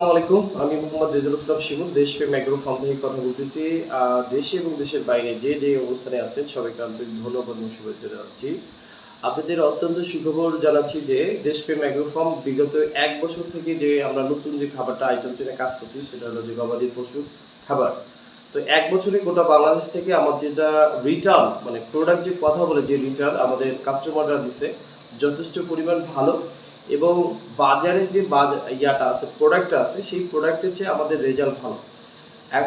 আলাইকুম, আমি মোহাম্মদ রেজাল ইসলাম শিমুল দেশপ্রেম ম্যাগ্রো ফার্ম থেকে কথা বলতেছি। দেশে এবং দেশের বাইরে যে যে অবস্থানে আছেন, সবাইকে আন্তরিক ধন্যবাদ এবং শুভেচ্ছা জানাচ্ছি। আপনাদের অত্যন্ত সুখবর জানাচ্ছি যে দেশপ্রেম ম্যাগ্রো ফার্ম বিগত এক বছর থেকে যে আমরা নতুন যে খাবারটা আইটেম চেনে কাজ করছি সেটা হলো যে গবাদি পশুর খাবার। তো এক বছরে গোটা বাংলাদেশ থেকে আমার যেটা রিটার্ন মানে প্রোডাক্ট যে কথা বলে যে রিটার্ন আমাদের কাস্টমাররা দিছে, যথেষ্ট পরিমাণ ভালো। এবং বাজারে যে ইয়াটা আছে প্রোডাক্টটা আছে, সেই প্রোডাক্টের চেয়ে আমাদের রেজাল্ট ভালো। এক,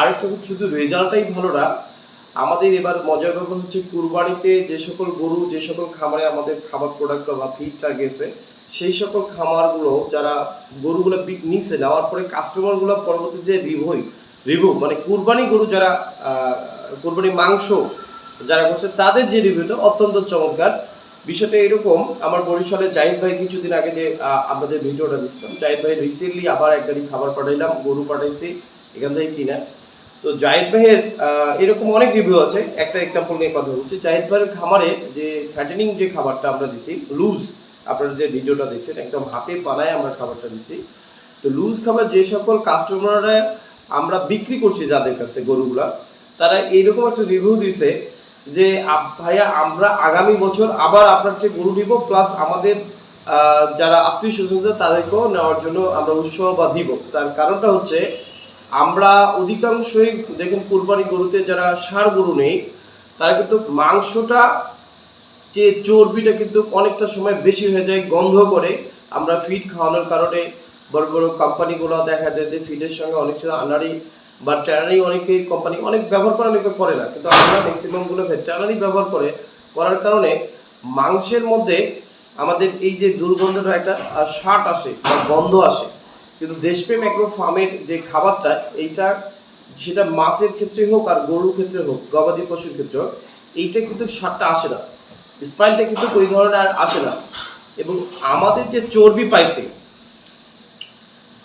আরেকটা শুধু রেজাল্টটাই ভালো না, আমাদের এবার মজার ব্যাপার হচ্ছে কুরবানিতে যে সকল গরু, যে সকল খামারে আমাদের খাবার প্রোডাক্ট বা ফিডটা গেছে, সেই সকল খামারগুলো যারা গরুগুলো নিছে, নেওয়ার পরে কাস্টমারগুলো পরবর্তী যে রিভিউ রিভিউ মানে কুরবানি গরু যারা কুরবানি মাংস যারা করছে, তাদের যে রিভিউটা অত্যন্ত চমৎকার। বিষয়টা এরকম, আমার বরিশালে জাহিদ ভাই কিছুদিন আগে যে আমাদের ভিডিওটা দিচ্ছিলাম জাহিদ ভাই রিসেন্টলি আবার এক গাড়ি খাবার পাঠাইলাম, গরু পাঠাইছি, এখান থেকে কিনা। তো জাহিদ ভাইয়ের এরকম অনেক রিভিউ আছে, একটা এক্সাম্পল নিয়ে কথা বলছি। জাহিদ ভাইয়ের খামারে যে ফ্যাটেনিং যে খাবারটা আমরা দিছি, লুজ, আপনারা যে ভিডিওটা দিচ্ছেন একদম হাতে পানায় আমরা খাবারটা দিছি। তো লুজ খাবার যে সকল কাস্টমাররা আমরা বিক্রি করছি যাদের কাছে গরুগুলা, তারা এইরকম একটা রিভিউ দিছে যে ভাইয়া, আমরা আগামী বছর আবার আপনার চেয়ে গরু নিব প্লাস আমাদের যারা আত্মীয় স্বজন তাদেরকেও নেওয়ার জন্য আমরা উৎসাহ বা দিব। তার কারণটা হচ্ছে, আমরা অধিকাংশই দেখেন কুরবানি গরুতে যারা ষাঁড় গরু নেই, তারা কিন্তু মাংসটা যে চর্বিটা কিন্তু অনেকটা সময় বেশি হয়ে যায়, গন্ধ করে। আমরা ফিড খাওয়ানোর কারণে বড় বড় কোম্পানিগুলো দেখা যায় যে ফিডের সঙ্গে অনেক সময় আনারি বা ট্যানারি অনেকে কোম্পানি অনেক ব্যবহার করে অনেকে করে না। কিন্তু আমরা ম্যাক্সিমামগুলো ট্যানারি ব্যবহার করে, করার কারণে মাংসের মধ্যে আমাদের এই যে দুর্গন্ধটা একটা স্বাদ আসে বা গন্ধ আসে। কিন্তু দেশপ্রেম এগ্রো ফার্মের যে খাবারটা, এইটা সেটা মাছের ক্ষেত্রে হোক আর গরুর ক্ষেত্রে হোক, গবাদি পশুর ক্ষেত্রে হোক, এইটা কিন্তু স্বাদটা আসে না। স্পাইলটা কিন্তু ওই ধরনের আর আসে না। এবং আমাদের যে চর্বি পাইছে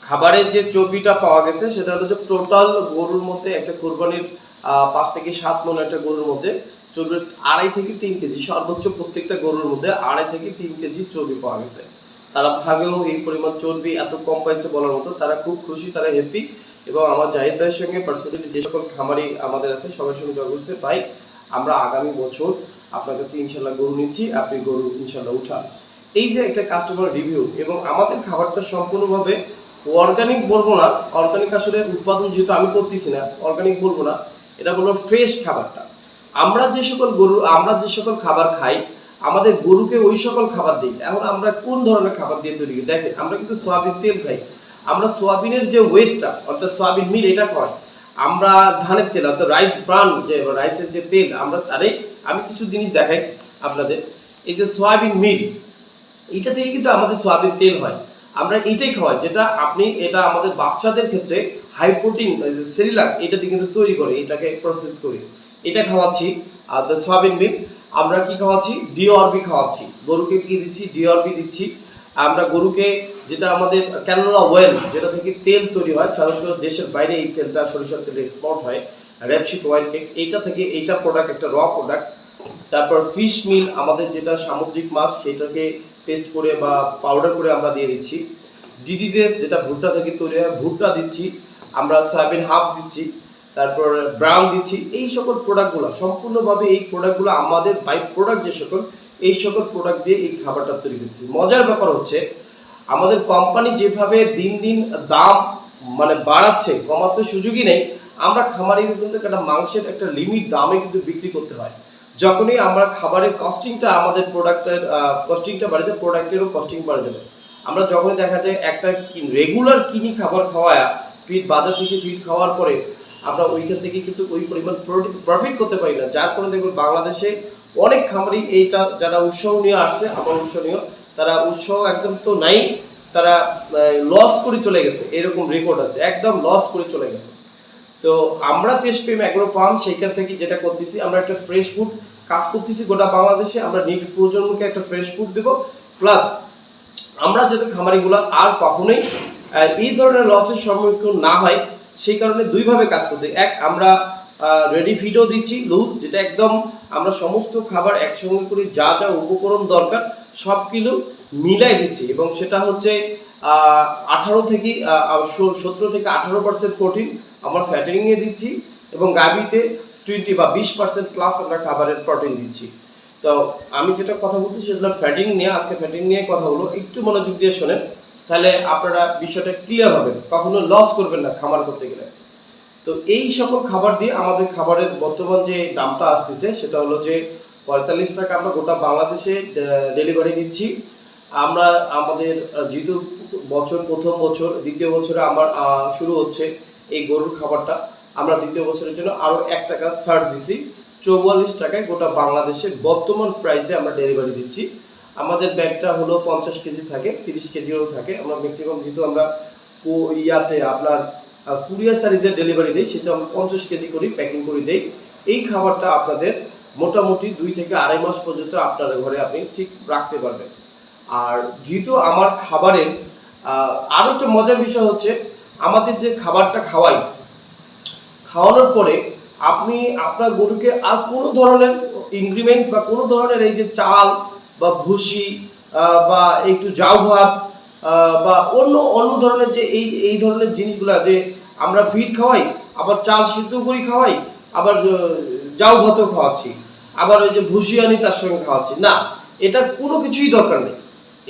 খাবারের যে চর্বিটা পাওয়া গেছে, সেটা হলো যে টোটাল গরুর মধ্যে একটা কোরবানির পাঁচ থেকে সাত মন একটা গরুর মধ্যে চর্বি আড়াই থেকে তিন কেজি, সর্বোচ্চ প্রত্যেকটা গরুর মধ্যে আড়াই থেকে তিন কেজি চর্বি পাওয়া গেছে। তারা ভাগেও এই পরিমাণ চর্বি এত কম পাইছে বলার মতো, তারা খুব খুশি, তারা হ্যাপি এবং আমার জাহিদ ভাইয়ের সঙ্গে পার্সোনালি যে সকল খামারি আমাদের আছে, সবার সঙ্গে যোগ করছে, ভাই, আমরা আগামী বছর আপনার কাছে ইনশাল্লাহ গরু নিচ্ছি, আপনি গরু ইনশাল্লাহ উঠান। এই যে একটা কাস্টমার রিভিউ এবং আমাদের খাবারটা সম্পূর্ণভাবে অর্গানিক বলব না অর্গানিক আসলে উৎপাদন যেহেতু আমি করতেছি না অর্গানিক বলব না, এটা বলব ফ্রেশ খাবারটা। আমরা যে সকল গরু, আমরা যে সকল খাবার খাই, আমাদের গরুকে ওই সকল খাবার দিই। এখন আমরা কোন ধরনের খাবার দিয়ে তৈরি করি? দেখেন, আমরা কিন্তু সোয়াবিন তেল খাই। আমরা সোয়াবিনের যে ওয়েস্টটা অর্থাৎ সোয়াবিন মিল এটা খাওয়াই। আমরা ধানের তেল, অর্থাৎ রাইস ব্রান যে রাইসের যে তেল, আমরা তারে, আমি কিছু জিনিস দেখাই আপনাদের। এই যে সোয়াবিন মিল এটা থেকে কিন্তু আমাদের সোয়াবিন তেল হয়। আমরা এটাই খাওয়াই, যেটা আপনি, এটা আমাদের বাচ্চাদের ক্ষেত্রে হাই প্রোটিন সেরিলাক, এটা দিয়ে কিন্তু তৈরি করে, এটাকে প্রসেস করি। এটা খাওয়াচ্ছি, আর তো সয়াবিন মিল আমরা কি খাওয়াচ্ছি? ডিওরবি খাওয়াচ্ছি। গরুকে দিয়ে দিচ্ছি ডিওরবি দিচ্ছি। আমরা গরুকে, যেটা আমাদের ক্যানোলা ওয়েল যেটা থেকে তেল তৈরি হয়, সাধারণত দেশের বাইরে এই তেলটা সরিষার তেল এক্সপোর্ট হয় র্যাপশিট ওয়াইট কেক এইটা থেকে এইটা প্রোডাক্ট একটা র প্রোডাক্ট তারপর ফিশ মিল আমাদের যেটা সামুদ্রিক মাছ, সেটাকে পেস্ট করে বা পাউডার করে আমরা দিয়ে দিচ্ছি। ডিডিজেস যেটা ভুট্টা থেকে তৈরি হয়, ভুট্টা দিচ্ছি, আমরা সয়াবিন হাফ দিচ্ছি, তারপর ব্রাউন দিচ্ছি, এই সকল প্রোডাক্টগুলো সম্পূর্ণভাবে এই প্রোডাক্টগুলো আমাদের বাই প্রোডাক্ট যে সকল, এই সকল প্রোডাক্ট দিয়ে এই খাবারটা তৈরি করছি মজার ব্যাপার হচ্ছে, আমাদের কোম্পানি যেভাবে দিন দিন দাম মানে বাড়াচ্ছে, কমাতে সুযোগই নেই, আমরা খামারি কিন্তু একটা মাংসের একটা লিমিট দামে কিন্তু বিক্রি করতে হয়। যখনই আমরা খাবারের কস্টিংটা আমাদের প্রোডাক্টের কস্টিংটা বাড়ে যাবে প্রোডাক্টেরও কস্টিং বাড়ে যাবে আমরা যখনই দেখা যায় একটা রেগুলার কিনি খাবার খাওয়ায় ফিড বাজার থেকে ফিড খাওয়ার পরে আমরা ওইখান থেকে কিন্তু ওই পরিমাণ প্রফিট করতে পারি না। যার কারণে দেখবেন বাংলাদেশে অনেক খামারি এইটা, যারা উৎসাহ নিয়ে আসছে আমার উৎসাহ নিয়ে তারা উৎসাহ একদম তো নাই, তারা লস করে চলে গেছে। এরকম রেকর্ড আছে, একদম লস করে চলে গেছে। তো আমরা দেশপ্রেম অ্যাগ্রো ফার্ম সেইখান থেকে যেটা করতেছি, আমরা একটা ফ্রেশ ফুড কাজ করতেছি গোটা বাংলাদেশে। আমরা নেক্সট প্রজন্মকে একটা ফ্রেশ ফুড দেব। প্লাস আমরা যাতে খামারিগুলো আর কখনোই এই ধরনের লসের সম্মুখীন না হয়, সেই কারণে দুইভাবে কাজ করতে এক, আমরা রেডি ফিডও দিচ্ছি লুজ যেটা একদম আমরা সমস্ত খাবার একসঙ্গে করে যা যা উপকরণ দরকার সব কিলো মিলাই দিচ্ছি। এবং সেটা হচ্ছে আঠারো থেকে সতেরো থেকে আঠারো পার্সেন্ট প্রোটিন আমরা ফ্যাটারিংয়ে দিচ্ছি এবং গাভিতে টোয়েন্টি বা বিশ পার্সেন্ট প্লাস আমরা খাবারের প্রোটিন দিচ্ছি। তো আমি যেটা কথা বলতে সেটা ফ্যাটিং নিয়ে, আজকে ফ্যাটিং নিয়ে কথা হলো। একটু মনোযোগ দিয়ে শোনেন, তাহলে আপনারা বিষয়টা ক্লিয়ার হবেন কখনো লস করবেন না খামার করতে গেলে। তো এই সকল খাবার দিয়ে আমাদের খাবারের বর্তমান যে দামটা আসতেছে, সেটা হলো যে পঁয়তাল্লিশ টাকা আমরা গোটা বাংলাদেশে ডেলিভারি দিচ্ছি। আমরা আমাদের যেহেতু বছর, প্রথম বছর, দ্বিতীয় বছরে আমার শুরু হচ্ছে এই গরুর খাবারটা আমরা দ্বিতীয় বছরের জন্য আরও এক টাকা ছাড় দিছি। চৌয়াল্লিশ টাকায় গোটা বাংলাদেশের বর্তমান প্রাইসে আমরা ডেলিভারি দিচ্ছি। আমাদের ব্যাগটা হলো পঞ্চাশ কেজি থাকে তিরিশ কেজিও থাকে। আমরা ম্যাক্সিমাম যেহেতু আমরা ইয়াতে আপনার কুরিয়ার সার্ভিসে ডেলিভারি দিই সেটা আমরা পঞ্চাশ কেজি করে প্যাকিং করে দিই। এই খাবারটা আপনাদের মোটামুটি দুই থেকে আড়াই মাস পর্যন্ত আপনার ঘরে আপনি ঠিক রাখতে পারবেন। আর যেহেতু আমার খাবারের আহ, আরও একটা মজার বিষয় হচ্ছে আমাদের যে খাবারটা খাওয়াই, খাওয়ানোর পরে আপনি আপনার গরুকে আর কোনো ধরনের ইনগ্রিমেন্ট বা কোনো ধরনের এই যে চাল বা ভুসি বা একটু জাউ ভাত বা অন্য অন্য ধরনের যে এই এই ধরনের জিনিসগুলো যে আমরা ফিড খাওয়াই, আবার চাল সিদ্ধ করে খাওয়াই, আবার জাউ ভাতও খাওয়াচ্ছি, আবার ওই যে ভুসি আনি তার সঙ্গে খাওয়াচ্ছি, না, এটার কোনো কিছুই দরকার নেই।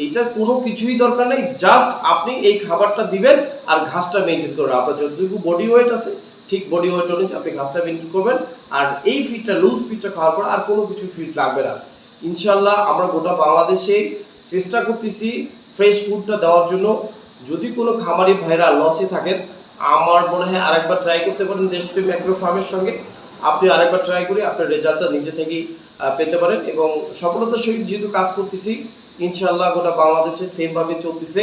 এইটার কোনো কিছুই দরকার নেই। জাস্ট আপনি এই খাবারটা দিবেন আর ঘাসটা মেনটেন করবেন। আপনার যতটুকু বডি ওয়েট আছে, ঠিক বডি ওয়েট অনুযায়ী আপনি ঘাসটা মেনটেন করবেন। আর এই ফিডটা লুজ ফিডটা খাওয়ার পর আর কোনো কিছু ফিড লাগবে না। ইনশাল্লাহ আমরা গোটা বাংলাদেশে চেষ্টা করতেছি ফ্রেশ ফুডটা দেওয়ার জন্য। যদি কোনো খামারি ভাইরা লসে থাকেন, আমার মনে হয় আরেকবার ট্রাই করতে পারেন দেশপ্রেম অ্যাগ্রো ফার্মের সঙ্গে। আপনি আরেকবার ট্রাই করে আপনার রেজাল্টটা নিজে থেকেই পেতে পারেন। এবং সফলতার সহিত যেহেতু কাজ করতেছি ইনশাল্লাহ গোটা বাংলাদেশে সেমভাবে চলতেছে।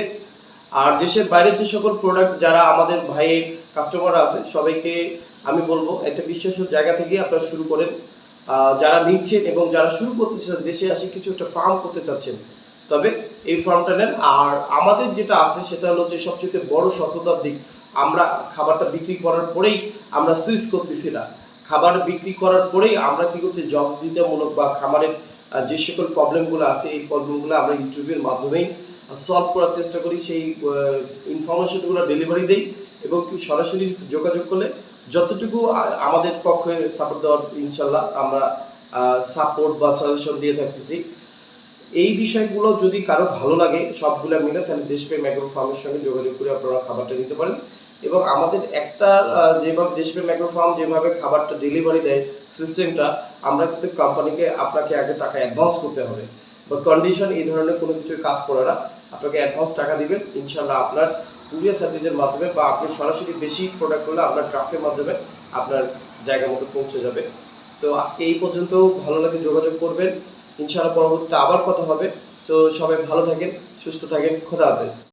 আর দেশের বাইরের যে সকল প্রোডাক্ট যারা আমাদের ভাইয়ের কাস্টমার আছে, সবাইকে আমি বলব, একটা বিশ্বাসের জায়গা থেকে আপনারা শুরু করেন। যারা নিচ্ছেন এবং যারা শুরু করতে চাচ্ছেন দেশে আসে কিছু একটা ফার্ম করতে চাচ্ছেন, তবে এই ফার্মটা নেন। আর আমাদের যেটা আছে, সেটা হলো যে সবচেয়ে বড় সততার দিক, আমরা খাবারটা বিক্রি করার পরেই আমরা সুইচ করতেছি না। খাবার বিক্রি করার পরেই আমরা কি করছি জবাবদিহিতামূলক বা খামারের যে সকল প্রবলেমগুলো আছে, এই প্রবলেমগুলো আমরা ইউটিউবের মাধ্যমেই সলভ করার চেষ্টা করি। সেই ইনফরমেশনগুলো ডেলিভারি দেই এবং সরাসরি যোগাযোগ করলে যতটুকু আমাদের পক্ষে সাপোর্ট দেওয়ার ইনশাল্লাহ আমরা সাপোর্ট বা সাজেশন দিয়ে থাকতেছি। এই বিষয়গুলো যদি কারও ভালো লাগে, সবগুলো মিলে তাহলে দেশপ্রেম অ্যাগ্রো ফার্মের সঙ্গে যোগাযোগ করে আপনারা খাবারটা নিতে পারেন। এবং আমাদের একটা যেভাবে দেশপ্রেম অ্যাগ্রো ফার্ম যেভাবে খাবারটা ডেলিভারি দেয় সিস্টেমটা আমরা কিন্তু কোম্পানিকে আপনাকে আগে টাকা অ্যাডভান্স করতে হবে। বা কন্ডিশন এই ধরনের কোনো কিছু কাজ করে না। আপনাকে অ্যাডভান্স টাকা দিবেন, ইনশাল্লাহ আপনার কুরিয়ার সার্ভিসের মাধ্যমে বা আপনি সরাসরি বেশি প্রোডাক্ট করলে আপনার ট্রাকের মাধ্যমে আপনার জায়গা মতো পৌঁছে যাবে। তো আজকে এই পর্যন্ত ভালো লাগে যোগাযোগ করবেন। ইনশাআল্লাহ পরবর্তীতে আবার কথা হবে। তো সবাই ভালো থাকেন, সুস্থ থাকেন, খোদা হাফেজ।